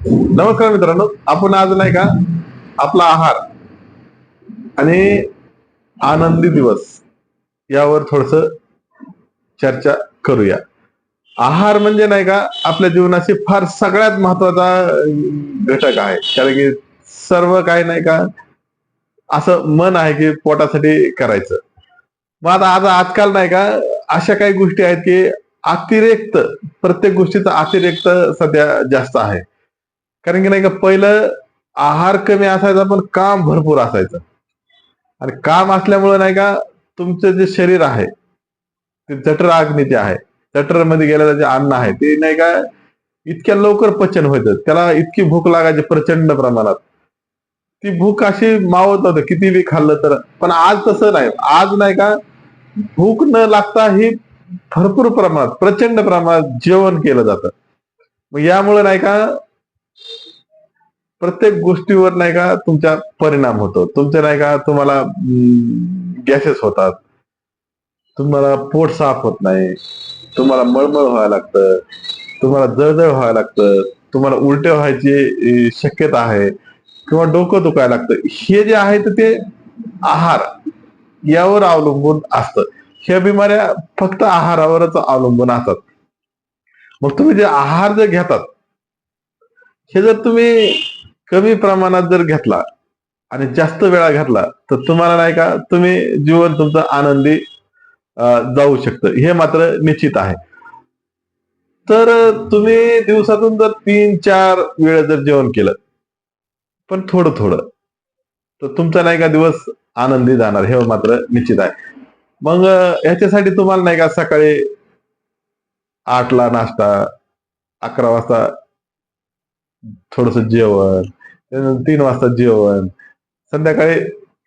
नमस्कार मित्रांनो आपण आज नाही का आपला आहार आणि आनंदी दिवस यावर थोडस चर्चा करूया. आहार म्हणजे नाही का आपल्या जीवनाशी फार सगळ्यात महत्त्वाचा घटक आहे. कारण की सर्व काही नाही का असं मन आहे की पोटासाठी करायचं. मग आता आज आजकाल नाही का अशा काही गोष्टी आहेत की अतिरिक्त प्रत्येक गोष्टीचा अतिरिक्त सध्या जास्त आहे. कारण की नाही का पहिलं आहार कमी असायचा पण काम भरपूर असायचं. आणि काम असल्यामुळे नाही का तुमचं जे शरीर आहे ते जठर अग्नीचे आहे. जठरमध्ये गेलेलं जे अन्न आहे ते नाही का इतक्या लवकर पचन व्हायचं. त्याला इतकी भूक लागायची प्रचंड प्रमाणात. ती भूक अशी मावत नव्हतं किती बी खाल्लं तर. पण आज तसं नाही. आज नाही का भूक न लागता ही भरपूर प्रमाणात प्रचंड प्रमाणात जेवण केलं जातं. मग यामुळे नाही का प्रत्येक गोष्टीवर नाही का तुमचा परिणाम होतो. तुमचे नाही का तुम्हाला गॅसेस होतात. तुम्हाला पोट साफ होत नाही. तुम्हाला मळमळ व्हायला लागतं. तुम्हाला जळजळ व्हायला लागतं. तुम्हाला उलटे व्हायची शक्यता आहे. किंवा डोकं दुखायला लागतं. हे जे आहे तर ते आहार. यावर अवलंबून असतं. ह्या बिमाऱ्या फक्त आहारावरच अवलंबून असतात. मग तुम्ही जे आहार जे घेतात हे जर तुम्ही कमी प्रमाणात जर घेतला आणि जास्त वेळा घातला तर तुम्हाला नाही का तुम्ही जीवन तुमचं आनंदी जाऊ शकतं. हे मात्र निश्चित आहे. तर तुम्ही दिवसातून जर तीन चार वेळ जर जेवण केलं पण थोडं थोडं तर तुमचा नाही का दिवस आनंदी जाणार हे मात्र निश्चित आहे. मग ह्याच्यासाठी तुम्हाला नाही का सकाळी आठला नाश्ता अकरा वाजता थोडस जेवण तीन वाजता जेवण. संध्याकाळी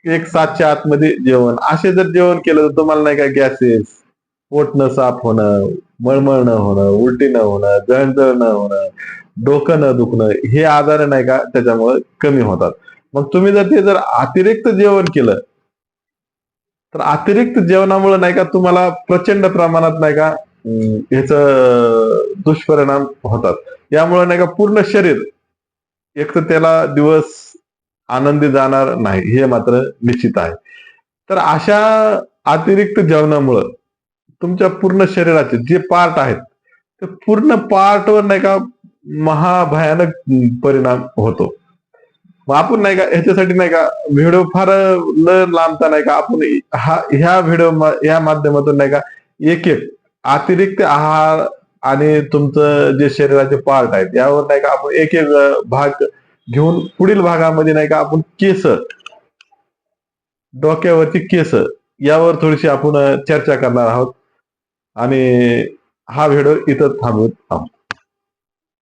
एक सातच्या आतमध्ये जेवण. असे जर जेवण केलं तर तुम्हाला नाही का गॅसेस पोट न साफ होणं मळमळ न होणं उलटी न होणं जळजळ न होणं डोकं न दुखणं हे आजार नाही का त्याच्यामुळे कमी होतात. मग तुम्ही जर ते जर अतिरिक्त जेवण केलं तर अतिरिक्त जेवणामुळे नाही का तुम्हाला प्रचंड प्रमाणात नाही का ह्याच दुष्परिणाम होतात. यामुळे नाही का पूर्ण शरीर एक तर त्याला दिवस आनंदी जाणार नाही हे मात्र निश्चित आहे. तर अशा अतिरिक्त जेवणामुळं तुमच्या पूर्ण शरीराचे जे पार्ट आहेत ते पूर्ण पार्टवर नाही का महाभयानक परिणाम होतो. मग आपण नाही का ह्याच्यासाठी नाही का व्हिडिओ फार न लांबता नाही का आपण हा ह्या व्हिडिओ या माध्यमातून नाही का एक एक अतिरिक्त आहार आणि तुमचं जे शरीराचे पार्ट आहेत यावर नाही का आपण एक एक भाग घेऊन पुढील भागामध्ये नाही का आपण केस डोक्यावरची केस यावर थोडीशी आपण चर्चा करणार आहोत. आणि हा व्हिडिओ इथं थांबवत आहोत